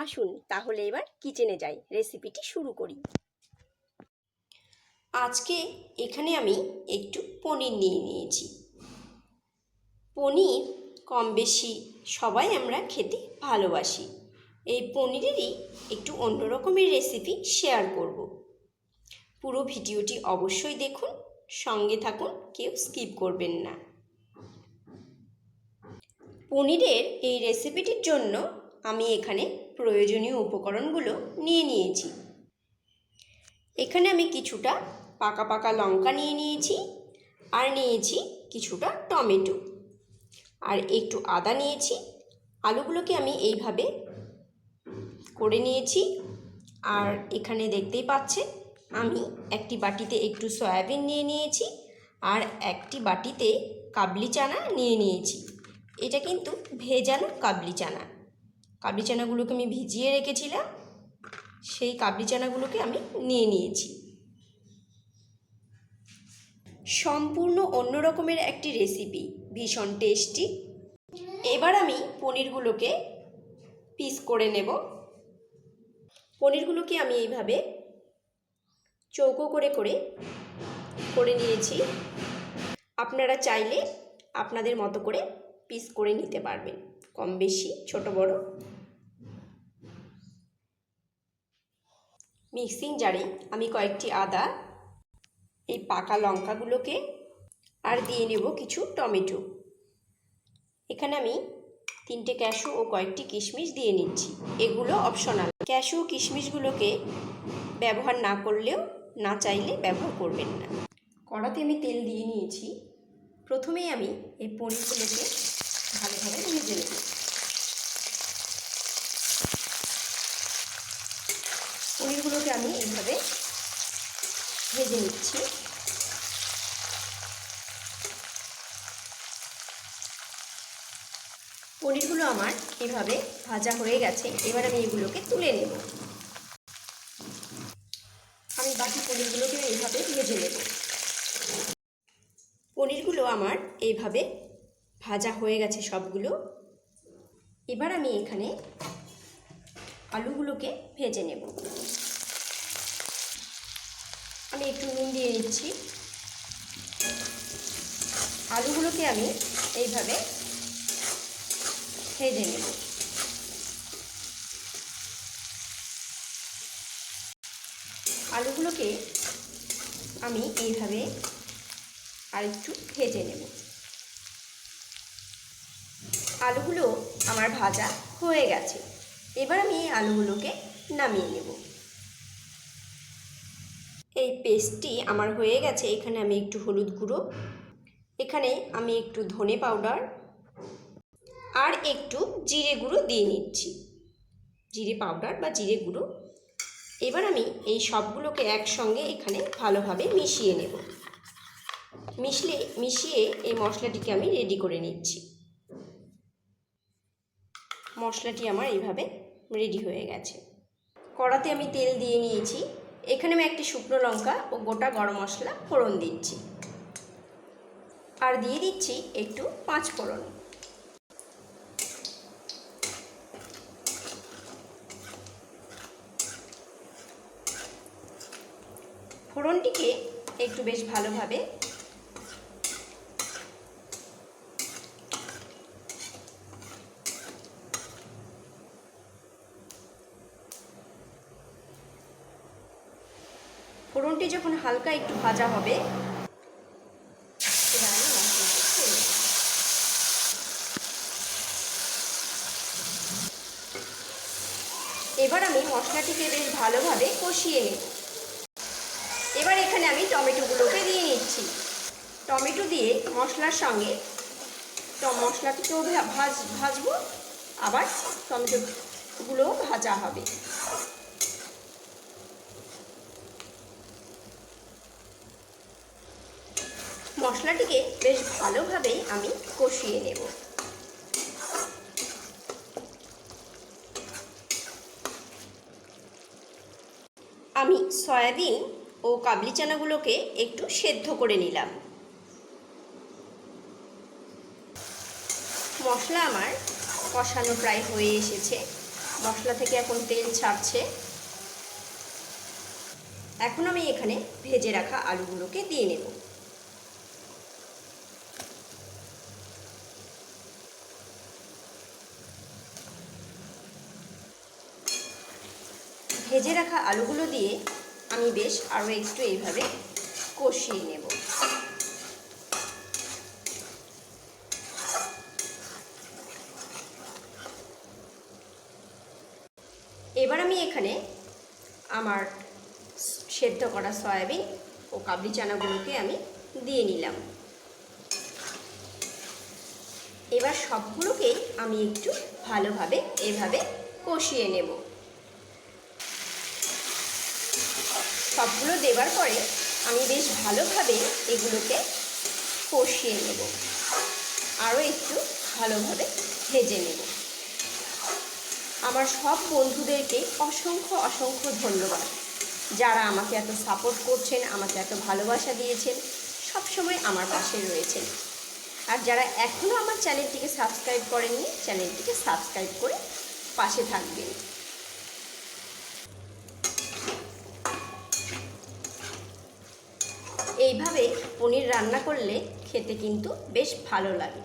আসুন, তাহলে এবার কিচেনে যাই। রেসিপিটি শুরু করি। আজকে এখানে আমি একটু পনির নিয়ে নিয়েছি। পনির কম বেশি সবাই আমরা খেতে ভালোবাসি। এই পনিরেরই একটু অন্য রকমের রেসিপি শেয়ার করব। পুরো ভিডিওটি অবশ্যই দেখুন, সঙ্গে থাকুন, কেউ স্কিপ করবেন না। পনিরের এই রেসিপিটির জন্য আমি এখানে প্রয়োজনীয় উপকরণগুলো নিয়ে নিয়েছি। এখানে আমি কিছুটা পাকা পাকা লঙ্কা নিয়ে নিয়েছি আর নিয়েছি কিছুটা টমেটো। আর একটু আদা নিয়েছি। আলুগুলোকে আমি এইভাবে করে নিয়েছি। আর এখানে দেখতেই পাচ্ছে আমি একটি বাটিতে একটু সয়াবিন নিয়ে নিয়েছি আর একটি বাটিতে কাবলি চানা নিয়ে নিয়েছি। এটা কিন্তু ভেজানো কাবলি চানা। কাবলি চানাগুলোকে আমি ভিজিয়ে রেখেছিলাম, সেই কাবলি চানাগুলোকে আমি নিয়ে নিয়েছি। সম্পূর্ণ অন্য রকমের একটি রেসিপি ভীষণ টেস্টি এবার আমি পনিরগুলোকে পিস করে নেব। পনিরগুলোকে আমি এইভাবে চৌকো করে করে করে নিয়েছি। আপনারা চাইলে আপনাদের মতো করে পিস করে নিতে পারবেন, কম বেশি, ছোট বড়। মিক্সিং জারে আমি কয়েকটি আদা, এই পাকা লঙ্কাগুলোকে, আর দিয়ে নেব কিছু টমেটো। এখানে আমি তিনটে ক্যাশু ও কয়েকটি কিশমিশ দিয়ে নিচ্ছি। এগুলো অপশনাল ক্যাশু কিশমিশগুলোকে ব্যবহার না করলেও না চাইলে ব্যবহার করবেন না। কড়াতে আমি তেল দিয়ে নিয়েছি। প্রথমেই আমি এই পনিরগুলোকে ভালোভাবে ভেজে নেব পনিরগুলোকে আমি এইভাবে ভেজে নিচ্ছি। পনিরগুলো আমার এভাবে ভাজা হয়ে গেছে। এবার আমি এগুলোকে তুলে নেব। আমি বাকি পনিরগুলোকে এইভাবে ভেজে নেব। পনিরগুলো আমার এইভাবে ভাজা হয়ে গেছে সবগুলো। এবার আমি এখানে আলুগুলোকে ভেজে নেব। আমি একটু নুন দিয়ে নিচ্ছি আলুগুলোকে আমি এইভাবে ভেজে নেব। আলুগুলোকে আমি এইভাবে আর একটু ভেজে নেব। আলুগুলো আমার ভাজা হয়ে গেছে। এবার আমি এই আলুগুলোকে নামিয়ে নেব। পেস্টটি আমার হয়ে গেছে। এখানে আমি একটু হলুদ গুঁড়ো। এখানে আমি একটু ধনে পাউডার আর একটু জিরে গুঁড়ো দিয়ে নিচ্ছি। জিরে পাউডার বা জিরে গুঁড়ো। এবার আমি এই সবগুলোকে একসঙ্গে এখানে ভালোভাবে মিশিয়ে নেব। মিশলে, মিশিয়ে এই মশলাটিকে আমি রেডি করে নিচ্ছি। মশলাটি আমার এইভাবে রেডি হয়ে গেছে। কড়াতে আমি তেল দিয়ে নিয়েছি। এখানে আমি একটি শুকনো লঙ্কা ও গোটা গরম মশলা ফোড়ন দিচ্ছি। আর দিয়ে দিচ্ছি একটু পাঁচ ফোড়ন। ফোড়নটিকে একটু বেশ ভালোভাবে হালকা একটু ভাজা হবে। এবার আমি মশলাটিকে বেশ ভালোভাবে কষিয়ে নেব। এবার এখানে আমি টমেটোগুলোকে দিয়ে নিচ্ছি। টমেটো দিয়ে মশলার সঙ্গে মশলাটিকেও ভাজ ভাজবো, আবার টমেটো মশলাগুলোও ভাজা হবে। মশলাটিকে বেশ ভালোভাবেই আমি কষিয়ে নেব। আমি সয়াবিন ও কাবলি চানাগুলোকে একটু সেদ্ধ করে নিলাম। মশলা আমার কষানো প্রায় হয়ে এসেছে। মশলা থেকে এখন তেল ছাড়ছে। এখন আমি এখানে ভেজে রাখা আলুগুলোকে দিয়ে নেব। ভেজে রাখা আলুগুলো দিয়ে আমি বেশ আরও একটু এইভাবে কষিয়ে নেব। এবার আমি এখানে আমার সেদ্ধ করা সয়াবিন ও কাবলি চানাগুলোকে আমি দিয়ে নিলাম। এবার সবগুলোকেই আমি একটু ভালোভাবে এভাবে কষিয়ে নেব। সবগুলো দেবার পরে আমি বেশ ভালোভাবে এগুলোকে কষিয়ে নেব। আরও একটু ভালোভাবে ভেজে নেব। আমার সব বন্ধুদেরকে অসংখ্য অসংখ্য ধন্যবাদ। যারা আমাকে এত সাপোর্ট করছেন, আমাকে এত ভালোবাসা দিয়েছেন সব সময় আমার পাশে রয়েছেন। আর যারা এখনও আমার চ্যানেলটিকে সাবস্ক্রাইব করেননি, চ্যানেলটিকে সাবস্ক্রাইব করে পাশে থাকবেন এইভাবে পনির রান্না করলে খেতে কিন্তু বেশ ভালো লাগে।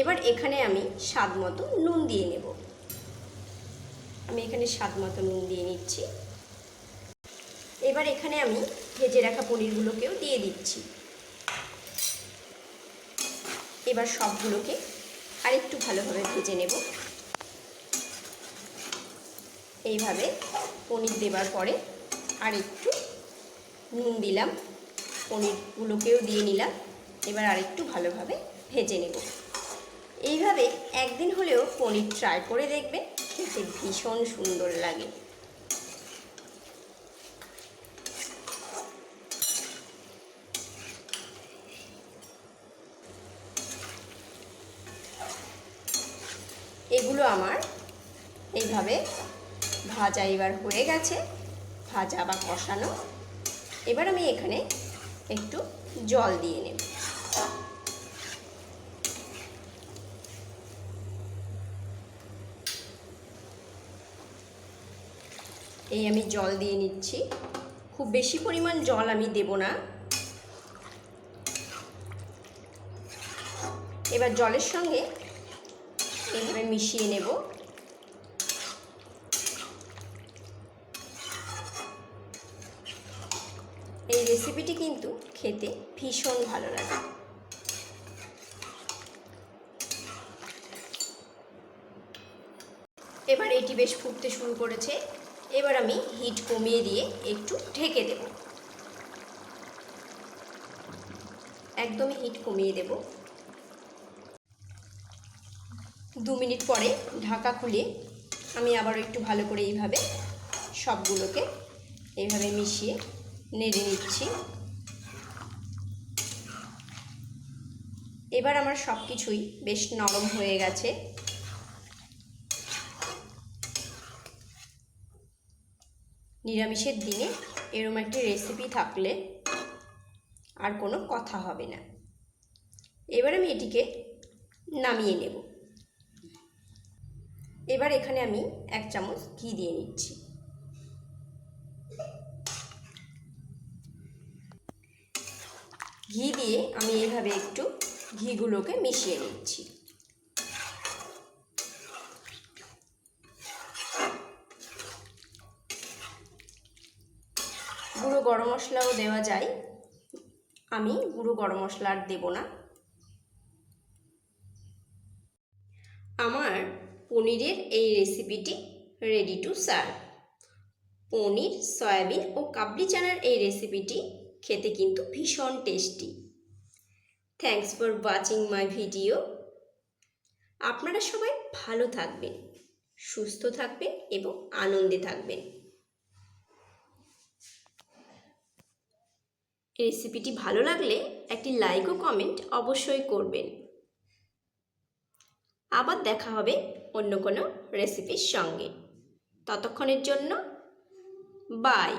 এবার এখানে আমি স্বাদ মতো নুন দিয়ে নেব। আমি এখানে স্বাদ মতো নুন দিয়ে নিচ্ছি। এবার এখানে আমি ভেজে রাখা পনিরগুলোকেও দিয়ে দিচ্ছি। এবার সবগুলোকে আরেকটু ভালোভাবে ভেজে নেব। এইভাবে পনির দেবার পরে আর একটু নুন দিলাম। পনিরগুলোকেও দিয়ে নিলাম। এবার আরেকটু ভালোভাবে ভেজে নেব। এইভাবে একদিন হলেও পনির ট্রাই করে দেখবেন খেতে ভীষণ সুন্দর লাগে। এগুলো আমার এইভাবে ভাজা এবার হয়ে গেছে, ভাজা বা কষানো। এবার আমি এখানে একটু জল দিয়ে নেব। এই আমি জল দিয়ে নিচ্ছি। খুব বেশি পরিমাণ জল আমি দেব না। এবার জলের সঙ্গে এইভাবে মিশিয়ে নেব। রেসিপিটি কিন্তু খেতে ভীষণ ভালো লাগে। এবার এটি বেশ ফুটতে শুরু করেছে। এবার আমি হিট কমিয়ে দিয়ে একটু ঢেকে দেব। একদমই হিট কমিয়ে দেব। দু মিনিট পরে ঢাকা খুলে আমি আবারও একটু ভালো করে এইভাবে সবগুলোকে এইভাবে মিশিয়ে নেড়ে নিচ্ছি। এবার আমার সব কিছুই বেশ নরম হয়ে গেছে। নিরামিষের দিনে এরম একটি রেসিপি থাকলে আর কোনো কথা হবে না। এবার আমি এটিকে নামিয়ে নেব। এবার এখানে আমি এক চামচ ঘি দিয়ে নিচ্ছি। ঘি দিয়ে আমি এইভাবে একটু ঘিগুলোকে মিশিয়ে নিচ্ছি। গুঁড়ো গরম মশলাও দেওয়া যায়। আমি গুঁড়ো গরম মশলা আর দেবো না। আমার পনিরের এই রেসিপিটি ready to serve paneer, soybean ও কাবলি চানার এই রেসিপিটি খেতে কিন্তু ভীষণ tasty thanks for watching my video আপনারা সবাই ভালো থাকবেন, সুস্থ থাকবেন এবং আনন্দে থাকবেন। রেসিপিটি ভালো লাগলে একটি লাইক ও কমেন্ট অবশ্যই করবেন। আবার দেখা হবে অন্য কোনো রেসিপির সঙ্গে। ততক্ষণের জন্য বাই